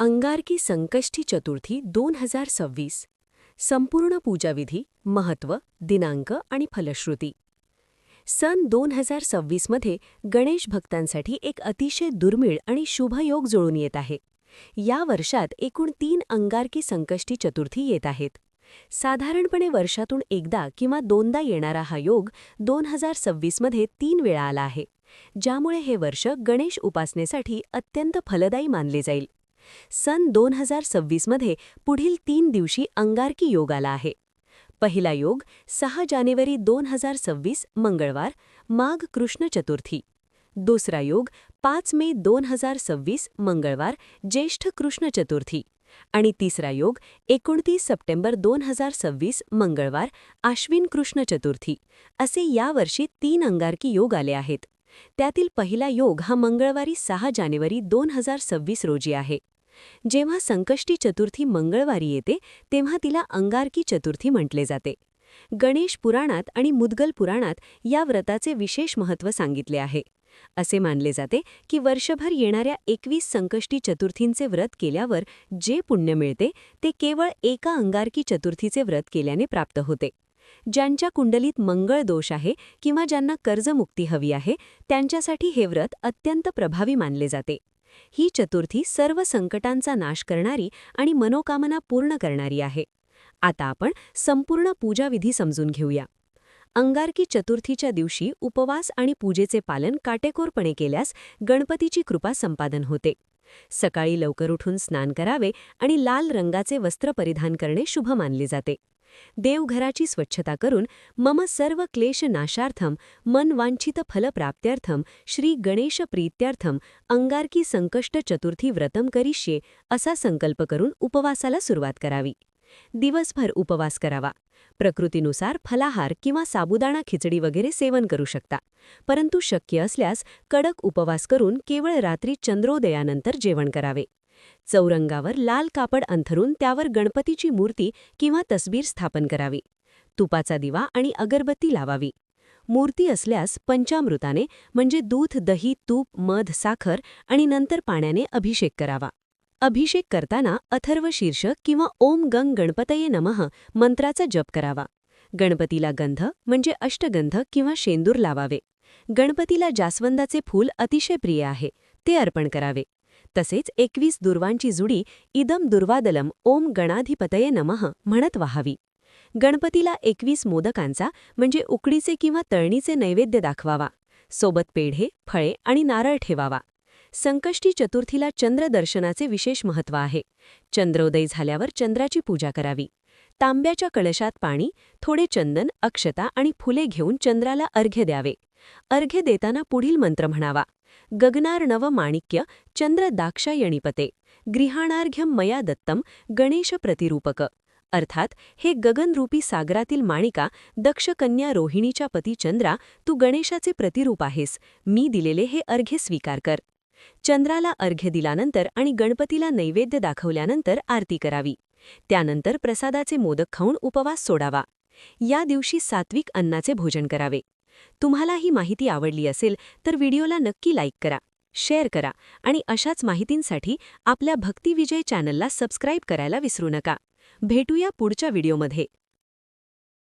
अंगारकी संकष्टी चतुर्थी दोन हजार सव्वीस. संपूर्ण पूजाविधी महत्त्व दिनांक आणि फलश्रुती. सन दोन हजार सव्वीसमध्ये गणेश भक्तांसाठी एक अतिशय दुर्मिळ आणि शुभयोग जुळून येत आहे. या वर्षात एकूण तीन अंगारकी संकष्टी चतुर्थी येत आहेत. साधारणपणे वर्षातून एकदा किंवा दोनदा येणारा हा योग दोन हजार सव्वीसमध्ये तीन वेळा आला आहे ज्यामुळे हे वर्ष गणेश उपासनेसाठी अत्यंत फलदायी मानले जाईल. सन दोन हजार सव्वीसमध्ये पुढील तीन दिवशी अंगारकी योग आला आहे. पहिला योग सहा जानेवारी दोन हजार सव्वीस मंगळवार माघ कृष्ण चतुर्थी. दुसरा योग पाच मे दोन हजार सव्वीस मंगळवार ज्येष्ठ कृष्ण चतुर्थी. आणि तिसरा योग एकोणतीस सप्टेंबर दोन हजार सव्वीस मंगळवार आश्विन कृष्ण चतुर्थी. असे यावर्षी तीन अंगारकी योग आले आहेत. त्यातील पहिला योग हा मंगळवारी सहा जानेवारी दोन हजार सव्वीस रोजी आहे. जेव्हा संकष्टी चतुर्थी मंगळवारी येते तेव्हा तिला अंगारकी चतुर्थी म्हटले जाते. गणेश पुराणात आणि मुद्गल पुराणात या व्रताचे विशेष महत्त्व सांगितले आहे. असे मानले जाते की वर्षभर येणाऱ्या एकवीस संकष्टी चतुर्थींचे व्रत केल्यावर जे पुण्य मिळते ते केवळ एका अंगारकी चतुर्थीचे व्रत केल्याने प्राप्त होते. ज्यांच्या कुंडलीत मंगळ दोष आहे किंवा ज्यांना कर्जमुक्ती हवी आहे त्यांच्यासाठी हे व्रत अत्यंत प्रभावी मानले जाते. ही चतुर्थी सर्व संकटांचा नाश करणारी आणि मनोकामना पूर्ण करणारी आहे. आता आपण संपूर्ण पूजाविधी समजून घेऊया. अंगारकी चतुर्थीच्या दिवशी उपवास आणि पूजेचे पालन काटेकोरपणे केल्यास गणपतीची कृपा संपादन होते. सकाळी लवकर उठून स्नान करावे आणि लाल रंगाचे वस्त्र परिधान करणे शुभ मानले जाते. देवघराची स्वच्छता करून मम सर्व क्लेश नाशार्थम मन वांछित फलप्राप्त्यर्थम श्री गणेश प्रीत्यार्थम अंगारकी संकष्ट चतुर्थी व्रतम करिष्ये असा संकल्प करून उपवासाला सुरुवात करावी. दिवसभर उपवास करावा. प्रकृतीनुसार फलाहार किंवा साबुदाणा खिचडी वगैरे सेवन करू शकता. परंतु शक्य असल्यास कडक उपवास करून केवळ रात्री चंद्रोदयानंतर जेवण करावे. चौरंगावर लाल कापड अंथरून त्यावर गणपतीची मूर्ती किंवा तस्बीर स्थापन करावी. तुपाचा दिवा आणि अगरबत्ती लावावी. मूर्ती असल्यास पंचामृताने म्हणजे दूध दही तूप मध साखर आणि नंतर पाण्याने अभिषेक करावा. अभिषेक करताना अथर्व शीर्ष किंवा ओम गंग गणपतये नमः मंत्राचा जप करावा. गणपतीला गंध म्हणजे अष्टगंध किंवा शेंदूर लावावे. गणपतीला जास्वंदाचे फूल अतिशय प्रिय आहे. ते अर्पण करावे. तसेच एकवीस दुर्वांची जुडी इदम दुर्वादलम ओम गणाधिपतये नमः म्हणत वाहावी. गणपतीला एकवीस मोदकांचा म्हणजे उकडीचे किंवा तळणीचे नैवेद्य दाखवावा. सोबत पेढे फळे आणि नारळ ठेवावा. संकष्टी चतुर्थीला चंद्रदर्शनाचे विशेष महत्त्व आहे. चंद्रोदय झाल्यावर चंद्राची पूजा करावी. तांब्याच्या कळशात पाणी थोडे चंदन अक्षता आणि फुले घेऊन चंद्राला अर्घ्य द्यावे. अर्घ्य देताना पुढील मंत्र म्हणावा. गगनार नव माणिक्य चंद्र दाक्षायणीपते. गृहाणार्घ्यम मया दत्तम गणेश प्रतिरूपक. अर्थात हे गगनरूपी सागरातील माणिका दक्षकन्या रोहिणीच्या पती चंद्रा तू गणेशाचे प्रतिरूप आहेस. मी दिलेले हे अर्घ्य स्वीकार कर. चंद्राला अर्घ्य दिल्यानंतर आणि गणपतीला नैवेद्य दाखवल्यानंतर आरती करावी. त्यानंतर प्रसादाचे मोदक खाऊन उपवास सोडावा. या दिवशी सात्विक अन्नाचे भोजन करावे. तुम्हाला ही माहिती आवडली असेल तर व्हिडिओला नक्की लाईक करा शेअर करा आणि अशाच माहितींसाठी आपल्या भक्तिविजय चॅनलला सबस्क्राईब करायला विसरू नका. भेटूया पुढच्या व्हिडिओमध्ये.